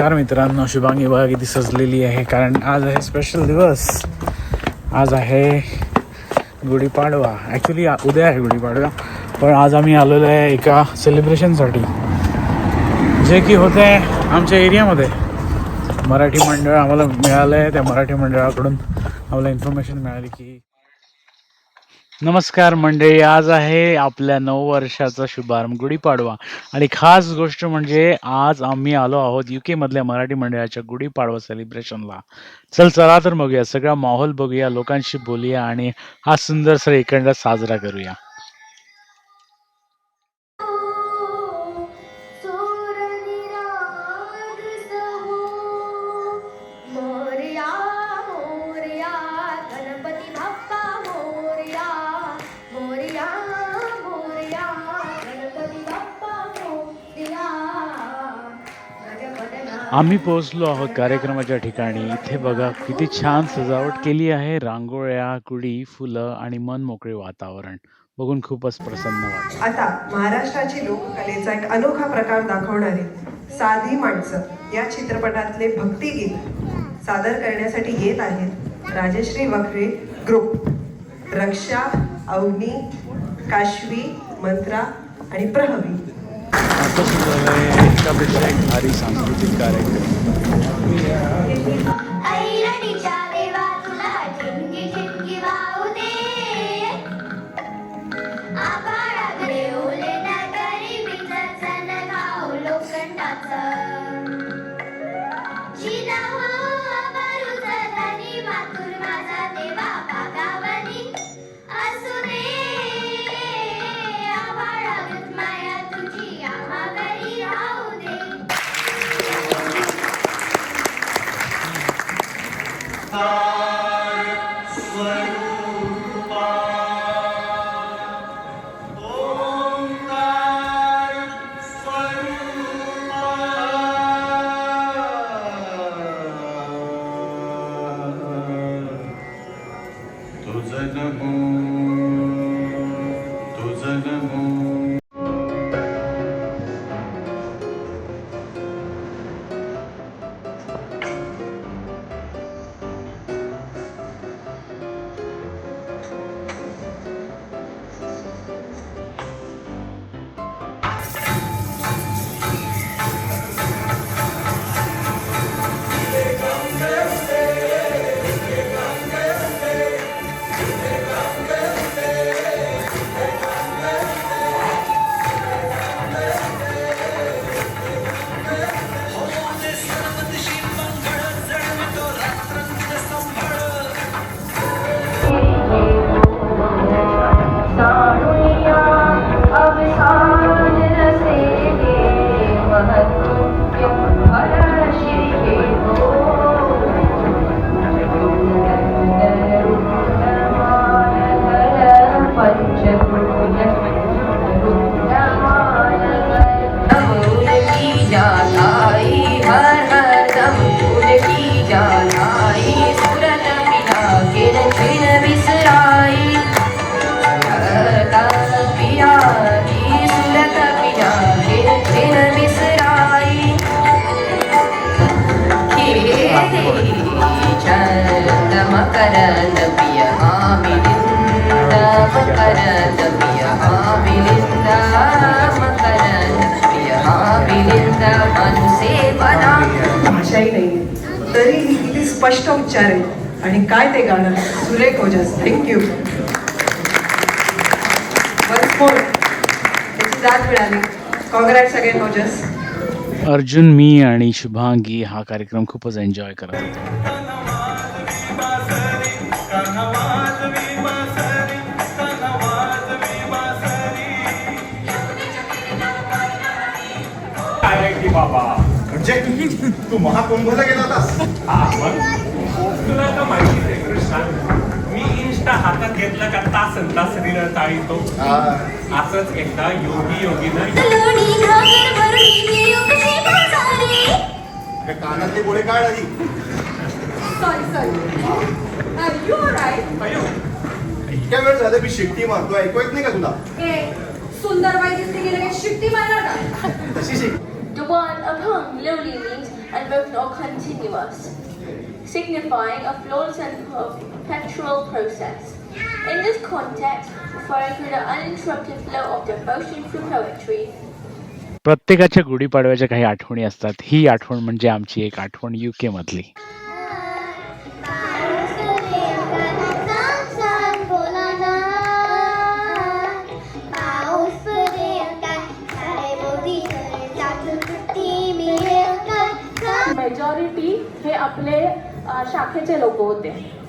नमस्कार मित्रांनो शुभांगी बघा किती सजलेली आहे. कारण आज आहे स्पेशल दिवस. आज आहे गुढीपाडवा. ॲक्च्युली उद्या आहे गुढीपाडवा. पण आज आम्ही आलेलो आहे एका सेलिब्रेशनसाठी जे की होते आमच्या एरियामध्ये मराठी मंडळ आम्हाला मिळालं आहे त्या मराठी मंडळाकडून आम्हाला इन्फॉर्मेशन मिळाली की नमस्कार मंडळी आज आहे आपल्या नऊ वर्षाचा शुभारंभ गुढीपाडवा. आणि खास गोष्ट म्हणजे आज आम्ही आलो आहोत युके मधल्या मराठी मंडळाच्या गुढीपाडवा सेलिब्रेशनला चल चला तर बघूया सगळा माहोल बघूया लोकांशी बोलूया आणि हा सुंदर सर एकंदर साजरा करूया. आम्ही पोहोचलो आहोत कार्यक्रमाच्या ठिकाणी. इथे बघा किती छान सजावट केली आहे. रांगोळ्या कुडी फुलं आणि मन मोकळे वातावरण. बघून खूपच प्रसन्न वाटत आता महाराष्ट्राची लोककलेचा एक अनोखा प्रकार दाखवणारे साधी माणसं या चित्रपटातले भक्तिगीत सादर करण्यासाठी येत आहेत राजश्री वखरे ग्रुप रक्षा अवनी काशवी मंत्रा आणि प्रहवी. आता सुरू आहे एकापेक्षा एक भारी सांस्कृतिक कार्यक्रम ऐरणीच्या देवा Star, मकरंद पिय आमिलिंद मकरंद पिय आमिलिंद मकरंद पिय आमिलिंद मनसे बना भाषाही नाही किती स्पष्ट उच्चार आहे आणि काय ते गाणं? सुरेख ओजस थँक्यू वन्स मोर त्याची दाद मिळाली. कॉंग्रॅट सगळे ओजस अर्जुन मी आणि शुभांगी हा कार्यक्रम खूपच एन्जॉय करत होतो. आहे की बाबा म्हणजे तू महाकुंभला गेला होतास. हा तुला तर इन्स्टा हातात घेतलं का तासन तास रील टाळीतो असंच एकदा योगी बाजारी त्या कानातले गोळे काढ आधी. सॉरी सॉरी यू राईट अयो. इतक्या वेळ झालं मी शिट्टी मारतो ऐकू येत नाही का तुला? सुंदर बाई दिसते गेले शिट्टी मारणार का? तशी शिक The one whom lowly means and broken or continuous, signifying a flawless and perpetual process. In this context, referring to the uninterrupted flow of devotion through poetry, प्रत्येकाच्या गुढीपाडव्याच्या काही आठवणी असतात ही आठवण म्हणजे आमची एक आठवण युके मधली मेजॉरिटी हे आपले शाखेचे लोक होते.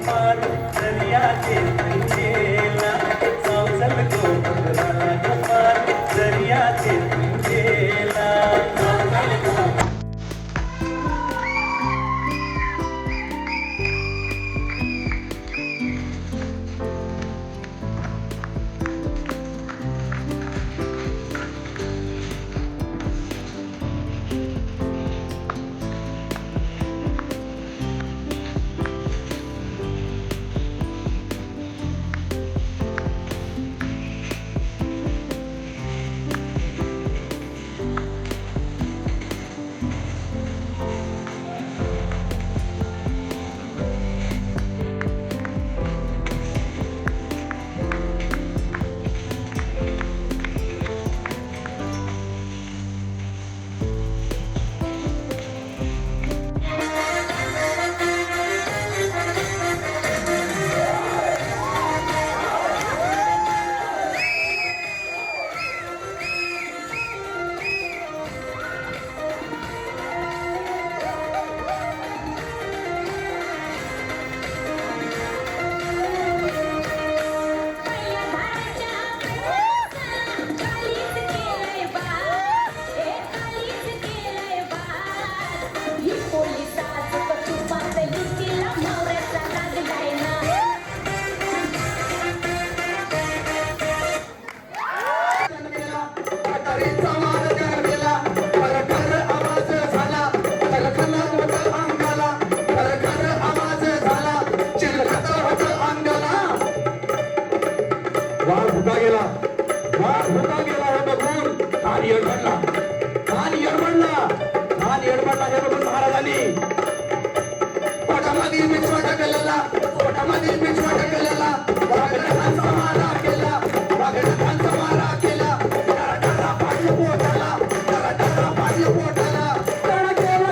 আমার कान येडबडला हे बघून महाराजांनी पोटामध्ये मिठवा टाकलेला पोटामध्ये मिठवा टाकलेला वाघनखांचा मारा केला वाघनखांचा मारा केला. त्याला डरा पाडलं पोटाला. त्याला डरा पाडलं पोटाला त्याला केला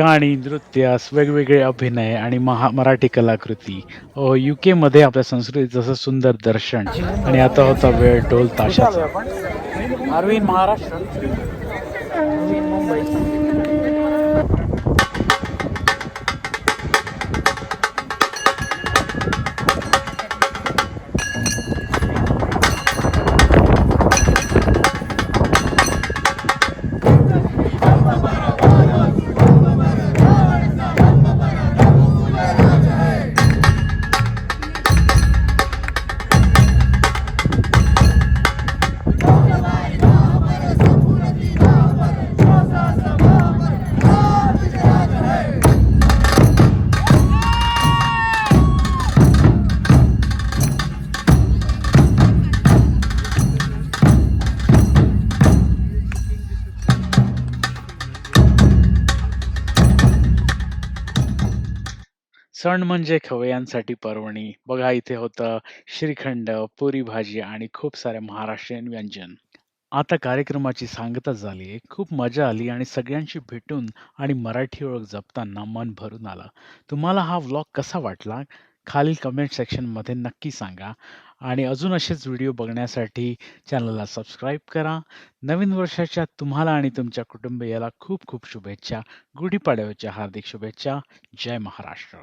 गाणी नृत्य वेगवेगळे अभिनय आणि महा मराठी कलाकृती. यू केमध्ये आपल्या संस्कृतीचं असं सुंदर दर्शन आणि आता होता वेळ ढोल ताशाचा. अरविंद महाराष्ट्र. मुंबई सण म्हणजे खवय्यांसाठी पर्वणी. बघा इथे होतं श्रीखंड, पुरी भाजी आणि खूप सारे महाराष्ट्रीयन व्यंजन. आता कार्यक्रमाची सांगता झाली. खूप मजा आली आणि सगळ्यांशी भेटून आणि मराठी ओळख जपताना मन भरून आलं. तुम्हाला हा व्लॉग कसा वाटला? खालील कमेंट सेक्शनमध्ये नक्की सांगा आणि अजून असेच व्हिडिओ बघण्यासाठी चॅनलला सबस्क्राईब करा. नवीन वर्षाच्या तुम्हाला आणि तुमच्या कुटुंबियाला खूप खूप शुभेच्छा. गुढीपाडव्याच्या हार्दिक शुभेच्छा. जय महाराष्ट्र.